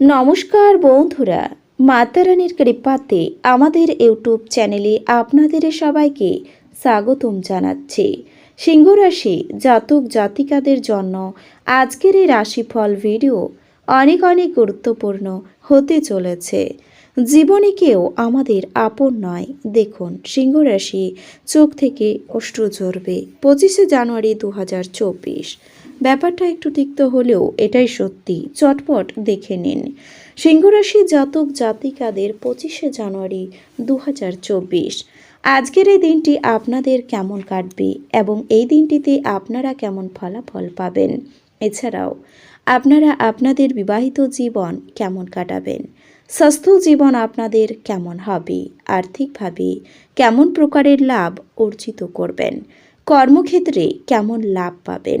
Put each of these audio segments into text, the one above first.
নমস্কার বন্ধুরা মাতারানির কৃপাতে আমাদের ইউটিউব চ্যানেলে আপনাদের সবাইকে স্বাগতম জানাচ্ছি। সিংহ রাশি জাতক জাতিকাদের জন্য আজকের এই রাশিফল ভিডিও অনেক অনেক গুরুত্বপূর্ণ হতে চলেছে। জীবনে কেউ আমাদের আপন নয়। দেখুন সিংহ রাশি চোখ থেকে অশ্রু ঝরবে। পঁচিশে জানুয়ারি দু হাজার চব্বিশ। ব্যাপারটা একটু তিক্ত হলেও এটাই সত্যি। চটপট দেখে নিন। সিংহরাশি জাতক জাতিকাদের পঁচিশে জানুয়ারি দু হাজার চব্বিশ। আজকের এই দিনটি আপনাদের কেমন কাটবে এবং এই দিনটিতে আপনারা কেমন ফলাফল পাবেন? এছাড়াও, আপনারা আপনাদের বিবাহিত জীবন কেমন কাটাবেন? স্বাস্থ্য জীবন আপনাদের কেমন হবে? আর্থিকভাবে কেমন প্রকারের লাভ অর্জিত করবেন? কর্মক্ষেত্রে কেমন লাভ পাবেন?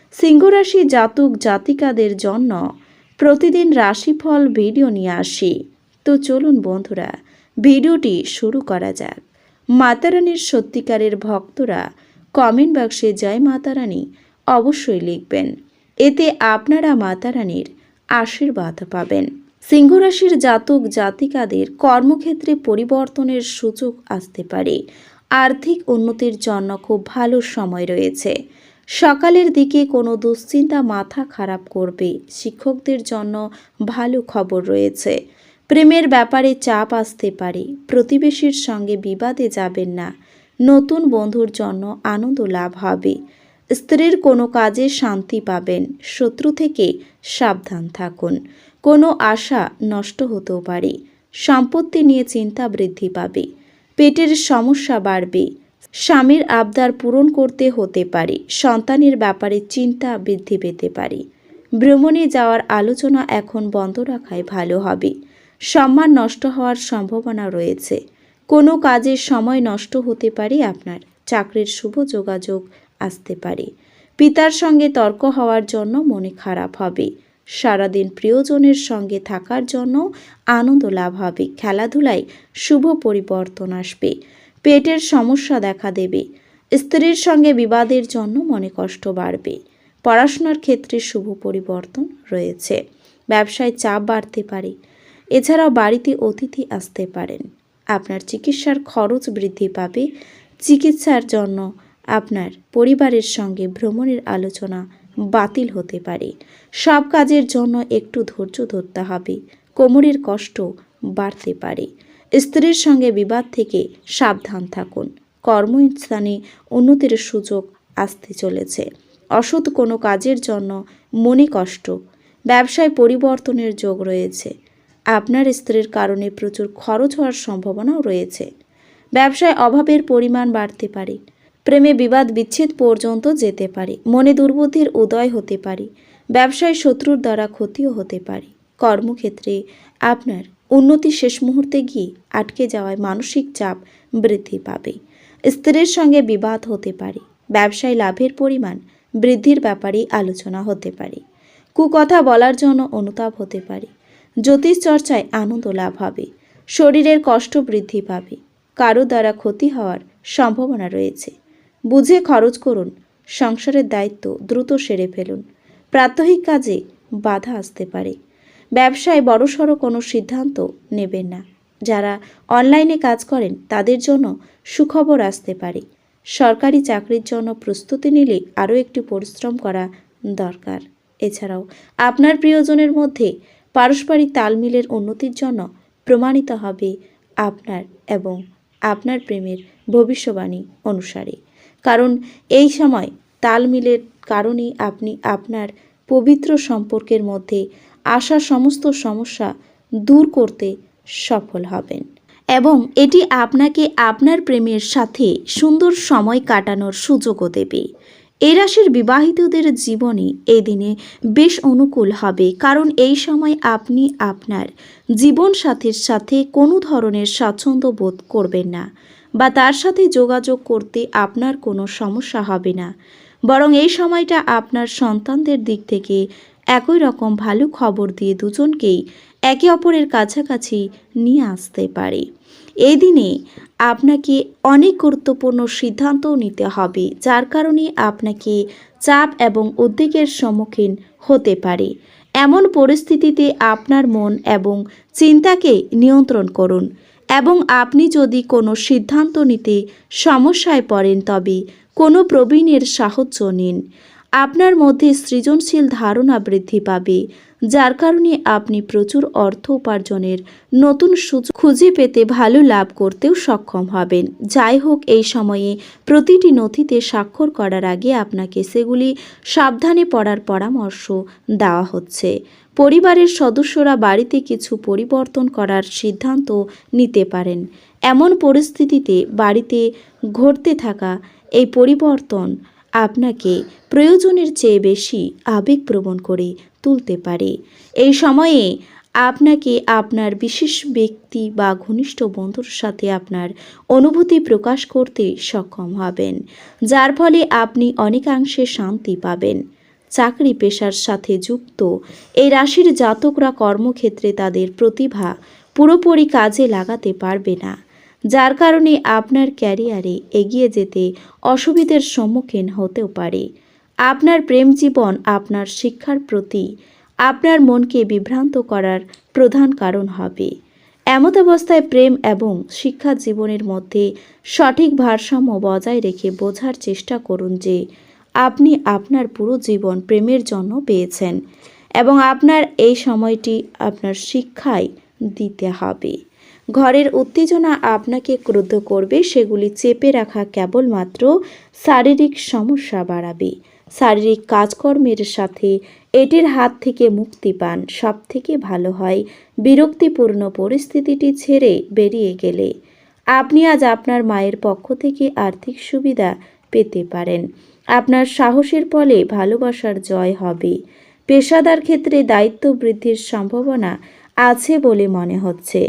সিংহরাশি জাতক জাতিকাদের জন্য প্রতিদিন রাশিফল ভিডিও নিয়ে আসি। তো চলুন বন্ধুরা, ভিডিওটি শুরু করা যাক। মাতারানীর সত্যিকারের ভক্তরা কমেন্ট বক্সে জয় মাতারানী অবশ্যই লিখবেন। এতে আপনারা মাতারানীর আশীর্বাদ পাবেন। সিংহরাশির জাতক জাতিকাদের কর্মক্ষেত্রে পরিবর্তনের সুযোগ আসতে পারে। আর্থিক উন্নতির জন্য খুব ভালো সময় রয়েছে। সকালের দিকে কোনো দুশ্চিন্তা মাথা খারাপ করবে। শিক্ষকদের জন্য ভালো খবর রয়েছে। প্রেমের ব্যাপারে চাপ আসতে পারে। প্রতিবেশীর সঙ্গে বিবাদে যাবেন না। নতুন বন্ধুর জন্য আনন্দ লাভ হবে। স্ত্রীর কোনো কাজে শান্তি পাবেন। শত্রু থেকে সাবধান থাকুন। কোনো আশা নষ্ট হতেও পারে। সম্পত্তি নিয়ে চিন্তা বৃদ্ধি পাবে। পেটের সমস্যা বাড়বে। স্বামীর আবদার পূরণ করতে হতে পারে, সন্তানের ব্যাপারে চিন্তা বৃদ্ধি পেতে পারে। ভ্রমণে যাওয়ার আলোচনা এখন বন্ধ রাখাই ভালো হবে। সম্মান নষ্ট হওয়ার সম্ভাবনা রয়েছে। কোনো কাজের সময় নষ্ট হতে পারে আপনার, চাকরির শুভ যোগাযোগ আসতে পারে। পিতার সঙ্গে তর্ক হওয়ার জন্য মনে খারাপ হবে। সারাদিন প্রিয়জনের সঙ্গে থাকার জন্য আনন্দ লাভ হবে। খেলাধুলায় শুভ পরিবর্তন আসবে। পেটের সমস্যা দেখা দেবে। স্ত্রীর সঙ্গে বিবাদের জন্য মনে কষ্ট বাড়বে। পড়াশোনার ক্ষেত্রে শুভ পরিবর্তন রয়েছে। ব্যবসায় চাপ বাড়তে পারে। এছাড়াও বাড়িতে অতিথি আসতে পারেন। আপনার চিকিৎসার খরচ বৃদ্ধি পাবে। চিকিৎসার জন্য আপনার পরিবারের সঙ্গে ভ্রমণের আলোচনা বাতিল হতে পারে। সব কাজের জন্য একটু ধৈর্য ধরতে হবে। কোমরের কষ্ট বাড়তে পারে। স্ত্রীর সঙ্গে বিবাদ থেকে সাবধান থাকুন। কর্মস্থানে উন্নতির সুযোগ আসতে চলেছে। অসৎ কোনো কাজের জন্য মনে কষ্ট, ব্যবসায় পরিবর্তনের যোগ রয়েছে। আপনার স্ত্রীর কারণে প্রচুর খরচ হওয়ার সম্ভাবনাও রয়েছে। ব্যবসায় অভাবের পরিমাণ বাড়তে পারে। প্রেমে বিবাদ বিচ্ছেদ পর্যন্ত যেতে পারে। মনে দুর্বুদ্ধির উদয় হতে পারে। ব্যবসায় শত্রুর দ্বারা ক্ষতিও হতে পারে। কর্মক্ষেত্রে আপনার উন্নতি শেষ মুহূর্তে গিয়ে আটকে যাওয়ায় মানসিক চাপ বৃদ্ধি পাবে। স্ত্রীর সঙ্গে বিবাদ হতে পারে, ব্যবসায় লাভের পরিমাণ বৃদ্ধির ব্যাপারে আলোচনা হতে পারে, কুকথা বলার জন্য অনুতাপ হতে পারে, জ্যোতিষ চর্চায় আনন্দ লাভ হবে, শরীরের কষ্ট বৃদ্ধি পাবে, কারও দ্বারা ক্ষতি হওয়ার সম্ভাবনা রয়েছে। বুঝে খরচ করুন, সংসারের দায়িত্ব দ্রুত সেরে ফেলুন, প্রাত্যহিক কাজে বাধা আসতে পারে। ব্যবসায় বড়সড় কোনো সিদ্ধান্ত নেবেন না। যারা অনলাইনে কাজ করেন, তাদের জন্য সুখবর আসতে পারে। সরকারি চাকরির জন্য প্রস্তুতি নিলে আরও একটু পরিশ্রম করা দরকার। এছাড়াও, আপনার প্রিয়জনের মধ্যে পারস্পরিক তালমিলের উন্নতির জন্য প্রমাণিত হবে আপনার এবং আপনার প্রেমের ভবিষ্যবাণী অনুসারে। কারণ এই সময় তালমিলের কারণেই আপনি আপনার পবিত্র সম্পর্কের মধ্যে আসা সমস্ত সমস্যা দূর করতে সফল হবেন। এবং এটি আপনাকে আপনার প্রেমের সাথে সুন্দর সময় কাটানোর সুযোগও দেবে। এই রাশির বিবাহিতদের জীবনে এই দিনে বেশ অনুকূল হবে, কারণ এই সময় আপনি আপনার জীবন সাথীর সাথে কোনো ধরনের স্বাচ্ছন্দ্য বোধ করবেন না বা তার সাথে যোগাযোগ করতে আপনার কোনো সমস্যা হবে না। বরং এই সময়টা আপনার সন্তানদের দিক থেকে একই রকম ভালো খবর দিয়ে দুজনকেই একে অপরের কাছাকাছি নিয়ে আসতে পারে। এই দিনে আপনাকে অনেক গুরুত্বপূর্ণ সিদ্ধান্তও নিতে হবে, যার কারণে আপনাকে চাপ এবং উদ্বেগের সম্মুখীন হতে পারে। এমন পরিস্থিতিতে আপনার মন এবং চিন্তাকে নিয়ন্ত্রণ করুন এবং আপনি যদি কোনো সিদ্ধান্ত নিতে সমস্যায় পড়েন, তবে কোনো প্রবীণের সাহায্য নিন। আপনার মধ্যে সৃজনশীল ধারণা বৃদ্ধি পাবে, যার কারণে আপনি প্রচুর অর্থ উপার্জনের নতুন সুযোগ খুঁজে পেতে ভালো লাভ করতেও সক্ষম হবেন। যাই হোক, এই সময়ে প্রতিটি নথিতে স্বাক্ষর করার আগে আপনাকে সেগুলি সাবধানে পড়ার পরামর্শ দেওয়া হচ্ছে। পরিবারের সদস্যরা বাড়িতে কিছু পরিবর্তন করার সিদ্ধান্ত নিতে পারেন। এমন পরিস্থিতিতে বাড়িতে ঘটতে থাকা এই পরিবর্তন আপনাকে প্রয়োজনের চেয়ে বেশি আবেগপ্রবণ করে তুলতে পারে। এই সময়ে আপনাকে আপনার বিশেষ ব্যক্তি বা ঘনিষ্ঠ বন্ধুর সাথে আপনার অনুভূতি প্রকাশ করতে সক্ষম হবেন, যার ফলে আপনি অনেকাংশে শান্তি পাবেন। চাকরি পেশার সাথে যুক্ত এই রাশির জাতকরা কর্মক্ষেত্রে তাদের প্রতিভা পুরোপুরি কাজে লাগাতে পারবে না। যার কারণে আপনার ক্যারিয়ারে এগিয়ে যেতে অসুবিধার সম্মুখীন হতেও পারে। আপনার প্রেম জীবন আপনার শিক্ষার প্রতি আপনার মনকে বিভ্রান্ত করার প্রধান কারণ হবে। এমত অবস্থায় প্রেম এবং শিক্ষা জীবনের মধ্যে সঠিক ভারসাম্য বজায় রেখে বোঝার চেষ্টা করুন যে আপনি আপনার পুরো জীবন প্রেমের জন্য পেয়েছেন এবং আপনার এই সময়টি আপনার শিক্ষায় দিতে হবে। ঘরের উত্তেজনা আপনাকে ক্রুদ্ধ করবে, সেগুলি চেপে রাখা কেবলমাত্র শারীরিক সমস্যা বাড়াবে। শারীরিক কাজকর্মের সাথে এটির হাত থেকে মুক্তি পান। সব থেকে ভালো হয় বিরক্তিপূর্ণ পরিস্থিতিটি ছেড়ে বেরিয়ে গেলে। আপনি আজ আপনার মায়ের পক্ষ থেকে আর্থিক সুবিধা পেতে পারেন। আপনার সাহসের ফলে ভালোবাসার জয় হবে। পেশাদার ক্ষেত্রে দায়িত্ব বৃদ্ধির সম্ভাবনা আছে বলে মনে হচ্ছে।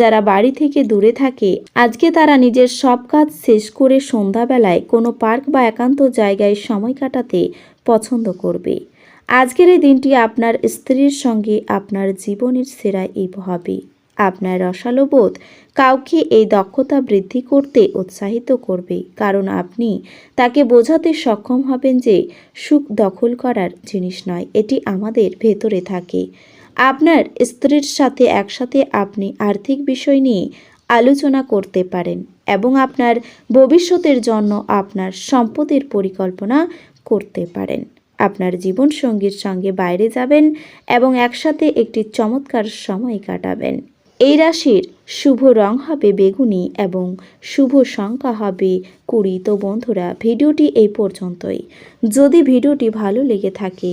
যারা বাড়ি থেকে দূরে থাকে, আজকে তারা নিজের সব কাজ শেষ করে সন্ধ্যাবেলায় কোনো পার্ক বা একান্ত জায়গায় সময় কাটাতে পছন্দ করবে। আজকের এই দিনটি আপনার স্ত্রীর সঙ্গে আপনার জীবনের সেরা এই হবে আপনার রসালো বোধ কাউকে এই দক্ষতা বৃদ্ধি করতে উৎসাহিত করবে, কারণ আপনি তাকে বোঝাতে সক্ষম হবেন যে সুখ দখল করার জিনিস নয়, এটি আমাদের ভেতরে থাকে। আপনার স্ত্রীর সাথে একসাথে আপনি আর্থিক বিষয় নিয়ে আলোচনা করতে পারেন এবং আপনার ভবিষ্যতের জন্য আপনার সম্পদের পরিকল্পনা করতে পারেন। আপনার জীবনসঙ্গীর সঙ্গে বাইরে যাবেন এবং একসাথে একটি চমৎকার সময় কাটাবেন। এই রাশির শুভ রং হবে বেগুনি এবং শুভ সংখ্যা হবে কুড়ি। তো বন্ধুরা, ভিডিওটি এই পর্যন্তই। যদি ভিডিওটি ভালো লেগে থাকে